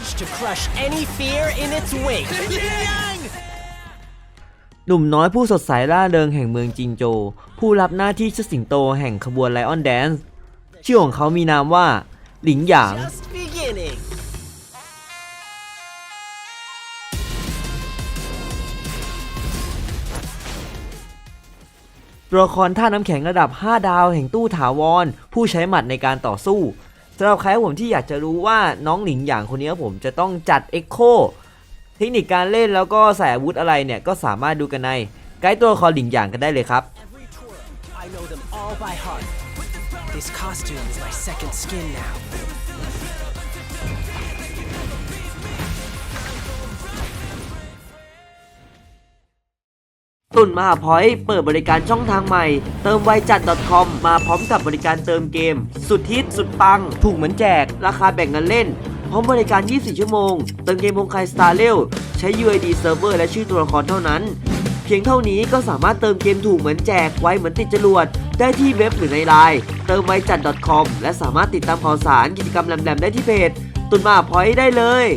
courage to crush any fear in its wake. หนุ่มน้อยผู้สดใสร่าเริงแห่งเมืองจิงโจ ผู้รับหน้าที่เชิดสิงโตแห่งขบวนไลออนแดนซ์ชื่อของเขามีนามว่า หลิงหยาง Just beginning. ตัวละครท่าน้ำแข็งระดับ 5 ดาวแห่งตู้ถาวร ผู้ใช้หมัดในการต่อสู้ สำหรับใครผมที่อยากจะรู้ว่าน้องหลิงหยางคนนี้ผมจะต้องจัดเอ็กโคเทคนิคการเล่นแล้วก็ใส่อาวุธอะไรเนี่ยก็สามารถดูกันในไกด์ตัวละครหลิงหยางกันได้เลยครับ This costume is my second skin now. ตุนมหาพอยต์เปิดบริการช่องทางใหม่ เติมไวจัด .com มาพร้อมกับบริการเติมเกม สุดฮิตสุดปัง ถูกเหมือนแจก ราคาแบ่งเงินเล่น พร้อมบริการ 24 ชั่วโมง เติมเกมวงใครสตาร์เรลใช้ UID Server และชื่อตัวละครเท่านั้น เพียงเท่านี้ก็สามารถเติมเกมถูกเหมือนแจกไวเหมือนติดจรวด ได้ที่เว็บหรือในไลน์เติมไวจัด .com และสามารถติดตามข่าวสารกิจกรรมแหลมๆได้ที่เพจตุนมหาพอยต์ได้เลย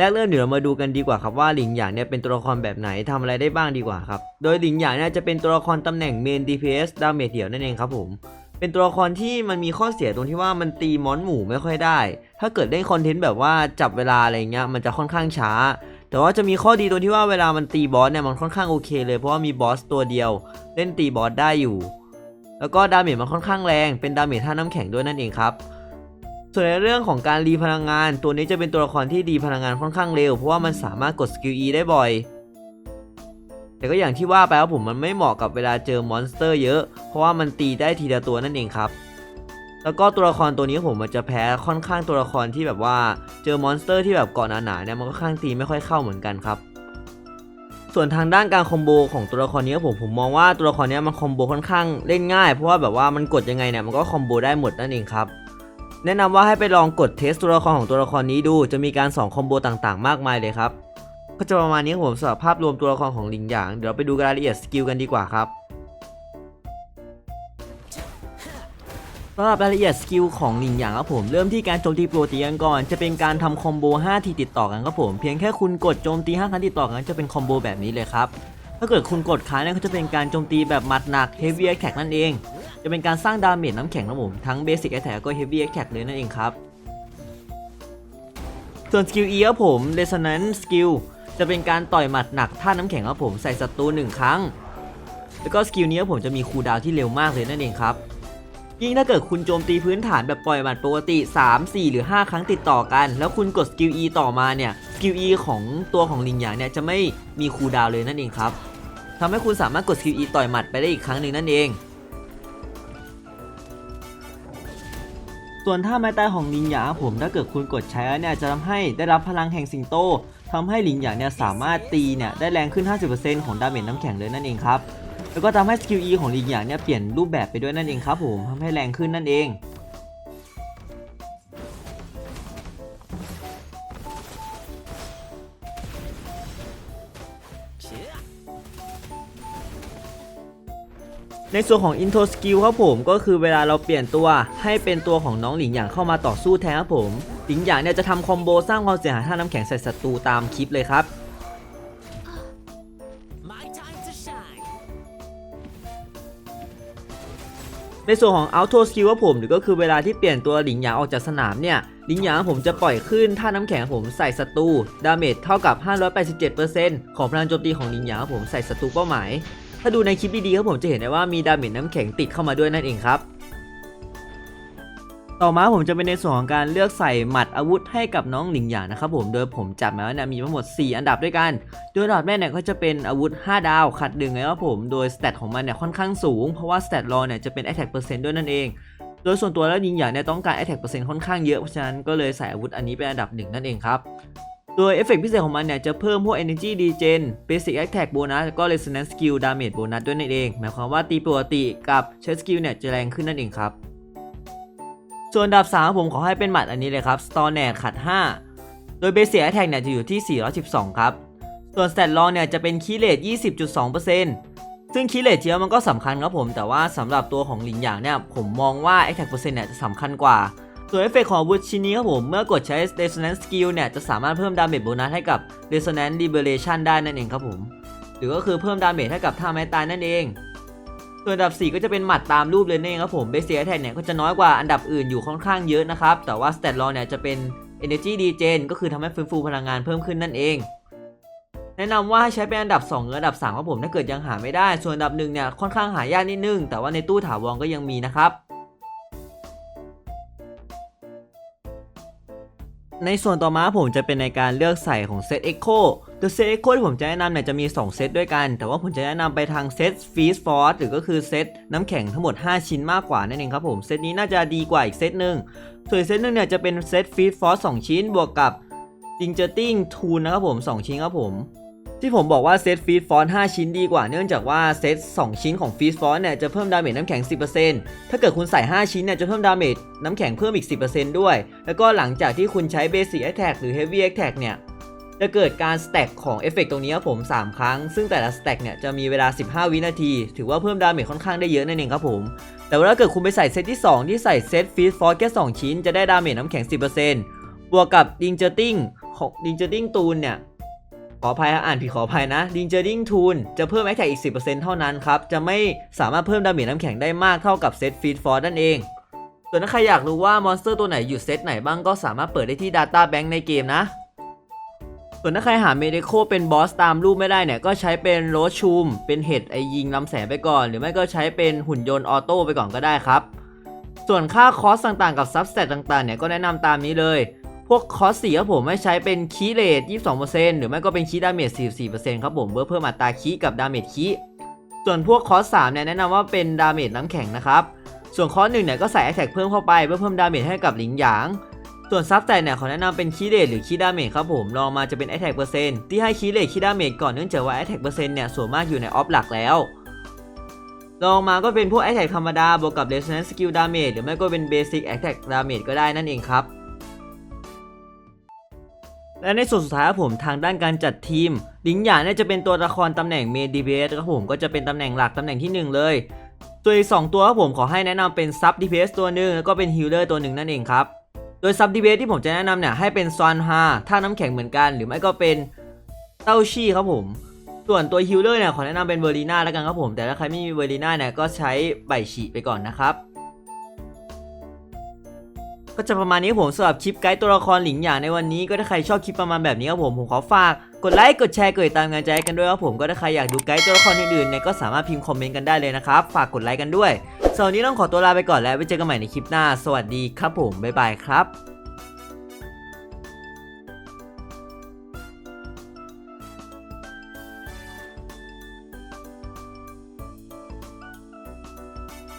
แรกเริ่มเดี๋ยวเรามาดูกันดีกว่าครับว่าหลิงหยางเนี่ยเป็นตัวละครแบบไหนทำอะไรได้บ้างดีกว่าครับ โดยหลิงหยางเนี่ยจะเป็นตัวละครตำแหน่งเมน DPS ดาเมจเดี่ยวนั่นเองครับผม เป็นตัวละครที่มันมีข้อเสียตรงที่ว่ามันตีมอนหมู่ไม่ค่อยได้ ถ้าเกิดเล่นคอนเทนต์แบบว่าจับเวลาอะไรเงี้ยมันจะค่อนข้างช้า แต่ว่าจะมีข้อดีตรงที่ว่าเวลามันตีบอสเนี่ยมันค่อนข้างโอเคเลยเพราะว่ามีบอสตัวเดียว เล่นตีบอสได้อยู่ แล้วก็ดาเมจมันค่อนข้างแรง เป็นดาเมจท่าน้ำแข็งด้วยนั่นเองครับ ส่วนในเรื่องของการรีพลังงาน ตัวนี้จะเป็นตัวละครที่ดีพลังงานค่อนข้างเร็ว เพราะว่ามันสามารถกดสกิล E ได้บ่อย แต่ก็อย่างที่ว่าไปว่าผมมันไม่เหมาะกับเวลาเจอมอนสเตอร์เยอะ เพราะว่ามันตีได้ทีละตัวนั่นเองครับ แล้วก็ตัวละครตัวนี้ผมมันจะแพ้ค่อนข้างตัวละครที่แบบว่าเจอมอนสเตอร์ที่แบบเกาะหนาๆเนี่ยมันก็ข้างตีไม่ค่อยเข้าเหมือนกันครับส่วนทางด้านการคอมโบของตัวละครนี้ผมผมมองว่าตัวละครนี้มันคอมโบค่อนข้างเล่นง่าย เพราะว่าแบบว่ามันกดยังไงเนี่ยมันก็คอมโบได้หมดนั่นเองครับ แนะนำว่าให้ไปลองกดเทสตัวละครของตัวละครนี้ดู จะมีการสองคอมโบต่างๆ มากมายเลยครับ ก็จะประมาณนี้ผมสำหรับภาพรวมตัวละครของลิงหยาง เดี๋ยวเราไปดูรายละเอียดสกิลกันดีกว่าครับสำหรับรายละเอียดสกิลของลิงหยางครับผมเริ่มที่การโจมตีโปรตีกันก่อน จะเป็นการทำคอมโบ5ทีติดต่อกันครับผมเพียงแค่คุณกดโจมตี5ครั้งติดต่อกันจะเป็นคอมโบแบบนี้เลยครับ ถ้าเกิดคุณกดค้างเนี่ยก็จะเป็นการโจมตีแบบหมัดหนัก Heavy Attack นั่นเอง จะเป็นการสร้างดาเมจน้ำแข็งนะผมทั้ง Basic Attack แล้วก็ Heavy Attack เลยนั่นเองครับ ส่วนสกิล E ครับผม Resonance Skill จะเป็นการต่อยหมัดหนักท่าน้ำแข็งครับผมใส่ศัตรูหนึ่งครั้ง แล้วก็สกิลนี้ผมจะมีคูลดาวที่เร็วมากเลยนั่นเองครับ ยิ่งถ้าเกิดคุณโจมตีพื้นฐานแบบปล่อยหมัดปกติ 3 4 หรือ 5 ครั้งติดต่อกัน แล้วคุณกดสกิล E ต่อมาเนี่ยสกิล E ของตัวของลิงหยางเนี่ยจะไม่มีคูลดาวเลยนั่นเองครับทำให้คุณสามารถกดสกิล E ต่อยหมัดไปได้อีกครั้งหนึ่งนั่นเอง ส่วนท่าไม้ตายของลิงหยางผมถ้าเกิดคุณกดใช้แล้วเนี่ยจะทำให้ได้รับพลังแห่งสิงโตทำให้ลิงหยางเนี่ยสามารถตีเนี่ยได้แรงขึ้น 50%ของดาเมจน้ำแข็งเลยนั่นเองครับ แล้วก็ทำให้สกิล E ของลิงหยางเนี่ยเปลี่ยนรูปแบบไปด้วยนั่นเองครับผมทำให้แรงขึ้นนั่นเองในส่วนของ Intro Skill ครับผมก็คือเวลาเราเปลี่ยนตัวให้เป็นตัวของน้องหลิงหยางเข้ามาต่อสู้แทนครับผม หลิงหยางเนี่ยจะทำคอมโบสร้างความเสียหายท่าน้ำแข็งใส่ศัตรูตามคลิปเลยครับ ในส่วนของ Auto Skill ของผมหรือก็คือเวลาที่เปลี่ยนตัวหลิงหยางออกจากสนามเนี่ยหลิงหยางผมจะปล่อยขึ้นท่าน้ำแข็งผมใส่ศัตรูดาเมจเท่ากับ 587%ของพลังโจมตีของหลิงหยางผมใส่ศัตรูเป้าหมาย ถ้าดูในคลิปดีๆครับผมจะเห็นได้ว่ามีดาเมจน้ำแข็งติดเข้ามาด้วยนั่นเองครับ ต่อมาผมจะเป็นในส่วนของการเลือกใส่หมัดอาวุธให้กับน้องหลิงหยางนะครับผมโดยผมจัดมาแล้วเนี่ยมีทั้งหมด 4 อันดับด้วยกัน โดยอันดับแรกเนี่ยก็จะเป็นอาวุธ 5 ดาวขัดดึงนะครับผมโดยสเตตของมันเนี่ยค่อนข้างสูง เพราะว่าสเตตรอเนี่ยจะเป็น attack percent ด้วยนั่นเอง โดยส่วนตัวแล้วหลิงหยางเนี่ยต้องการ attack percent ค่อนข้างเยอะเพราะฉะนั้นก็เลยใส่อาวุธอันนี้เป็นอันดับหนึ่งนั่นเองครับโดยเอฟเฟกต์พิเศษของมันเนี่ยจะเพิ่มพวก energy regen basic attack bonus แล้วก็ resonance skill damage bonus ด้วยนั่นเอง หมายความว่าตีปกติกับใช้สกิลเนี่ยจะแรงขึ้นนั่นเองครับ ส่วนดับ 3 ผมขอให้เป็นหมัดอันนี้เลยครับ Storm เนี่ยขัด 5 โดย basic attack เนี่ยจะอยู่ที่ 412 ครับ ส่วน stat long เนี่ยจะเป็นคีเลต20.2%ซึ่งคีเลตเจียวมันก็สำคัญครับผม แต่ว่าสำหรับตัวของหลินหยางเนี่ยผมมองว่า attack percent เนี่ยจะสำคัญกว่า ส่วนเอฟเฟกของอาวุธชิ้นนี้ครับผมเมื่อกดใช้ Resonance Skill เนี่ยจะสามารถเพิ่มดาเมจโบนัสให้กับ Resonance Liberation ได้นั่นเองครับผม หรือก็คือเพิ่มดาเมจให้กับท่าไม้ตายนั่นเอง ส่วนอันดับ 4 ก็จะเป็นหมัดตามรูปเลยนั่นเองครับผมเบสเซียแทนเนี่ยก็จะน้อยกว่าอันดับอื่นอยู่ค่อนข้างเยอะนะครับ แต่ว่าสเตตลอเนี่ยจะเป็น Energy Regen ก็คือทำให้ฟื้นฟูพลังงานเพิ่มขึ้นนั่นเอง แนะนำว่าให้ใช้เป็นอันดับ2หรืออันดับ3ครับผมถ้าเกิดยังหาไม่ได้ ส่วนอันดับหนึ่งเนี่ยค่อนข้างหายากนิดนึง แต่ว่าในตู้ถาวรก็ยังมีนะครับ ในส่วนต่อมาผมจะเป็นในการเลือกใส่ของเซต Echo ตัวเซต Echo ที่ผมจะแนะนำเนี่ยจะมี 2 เซตด้วยกัน แต่ว่าผมจะแนะนำไปทางเซต Feast Force หรือก็คือเซตน้ำแข็งทั้งหมด 5 ชิ้นมากกว่านั่นเองครับผม เซตนี้น่าจะดีกว่าอีกเซตหนึ่งส่วนเซตหนึ่งเนี่ยจะเป็นเซต Feast Force 2 ชิ้นบวกกับ d i n g e r t i n g Tool นะครับผม 2 ชิ้นครับผม ที่ผมบอกว่าเซตฟีดฟอน5ชิ้นดีกว่าเนื่องจากว่าเซต2 ชิ้นของฟีดฟอนเนี่ยจะเพิ่มดาเมจน้ำแข็ง 10%ถ้าเกิดคุณใส่ 5 ชิ้นเนี่ยจะเพิ่มดาเมจน้ำแข็งเพิ่มอีก 10%ด้วย แล้วก็หลังจากที่คุณใช้ Basic Attack หรือ Heavy Attack เนี่ยจะเกิดการสแต็กของเอฟเฟกตรงนี้ครับผม 3 ครั้ง ซึ่งแต่ละสแต็กเนี่ยจะมีเวลา 15 วินาที ถือว่าเพิ่มดาเมจค่อนข้างได้เยอะนั่นเองครับผม แต่ว่าถ้าเกิดคุณไปใส่เซตที่ 2 ที่ใส่เซตฟีดฟอร์แค่2ชิ้นจะได้ดาเมจน้ำแข็ง 10%บวกกับดิงเจอร์ติ้งของดิงเจอร์ติ้งตูนเนี่ย ขออภัยอ่านผิดขออภัยนะดิงเจอร์ดิงทูนจะเพิ่มแอคแท็กอีก 10%เท่านั้นครับ จะไม่สามารถเพิ่มดาเมจน้ำแข็งได้มากเท่ากับเซตฟีดฟอร์นั่นเอง ส่วนถ้าใครอยากรู้ว่ามอนสเตอร์ตัวไหนอยู่เซตไหนบ้างก็สามารถเปิดได้ที่ Data Bank ในเกมนะ ส่วนถ้าใครหาเมดิโคเป็นบอสตามรูปไม่ได้เนี่ยก็ใช้เป็นโรสชูม เป็นเห็ดไอยิงลำแสงไปก่อน หรือไม่ก็ใช้เป็นหุ่นยนต์ออโต้ไปก่อนก็ได้ครับ ส่วนค่าคอสต่างๆกับซับสเตตต่างๆเนี่ยก็แนะนำตามนี้เลย พวกคอสสี่ครับผมไม่ใช้เป็นคีย์เรท22%หรือไม่ก็เป็นคีย์ดาเมจ44%ครับผมเพื่อเพิ่มอัตราคีย์กับดาเมจคีย์ส่วนพวกคอส3เนี่ยแนะนำว่าเป็นดาเมจน้ำแข็งนะครับส่วนคอสหนึ่งเนี่ยก็ใส่แอ t แทกเพิ่มเข้าไปเพื่อเพิ่มดาเมจให้กับหลิงหยางส่วนซับใจเนี่ยขอแนะนำเป็นคีย์เรทหรือคีย์ดาเมจครับผมลองมาจะเป็นแอ t แทกเปอร์เซ็นต์ที่ให้คีย์เรทคีย์ดาเมจก่อนเนื่องจากว่าแอ t แทกเปอร์เซ็นต์เนี่ยส่วนมากอยู่ในออฟหลักแล้วลองมาก็เป็นพวก Attack ธรรมดาบวกกับ Resonance Skill Damage หรือไม่ก็เป็น Basic Attack Damage ก็ได้นั่นเองครับ และในส่วนสุดท้ายครับผมทางด้านการจัดทีมลิงหยาเนี่ยจะเป็นตัวละครตำแหน่งเมดีเบสครับผมก็จะเป็นตำแหน่งหลักตำแหน่งที่ 1 เลยตัวอีก2ตัวครับผมขอให้แนะนำเป็นซับดีเพสตัวหนึ่งแล้วก็เป็นฮิลเลอร์ตัวหนึ่งนั่นเองครับโดยซับดีเพสที่ผมจะแนะนำเนี่ยให้เป็นซอนฮาท่าน้ำแข็งเหมือนกัน หรือไม่ก็เป็นเต้าชี่ครับผม ส่วนตัวฮิลเลอร์เนี่ยขอแนะนำเป็นเวอร์ลีน่าแล้วกันครับผมแต่ถ้าใครไม่มีเวอร์ลีน่าเนี่ยก็ใช้ใบฉีไปก่อนนะครับ ก็จะประมาณนี้ผมสำหรับคลิปไกด์ตัวละครหลิงหยางในวันนี้ก็ถ้าใครชอบคลิปประมาณแบบนี้ครับผมผมขอฝากกดไลค์กดแชร์กดติดตามงานใจกันด้วยครับผมก็ถ้าใครอยากดูไกด์ตัวละครอื่นๆเนี่ยก็สามารถพิมพ์คอมเมนต์กันได้เลยนะครับฝากกดไลค์กันด้วยสำหรับวันนี้ต้องขอตัวลาไปก่อนแล้วไว้เจอกันใหม่ในคลิปหน้า สวัสดีครับผมบ๊ายบายครับ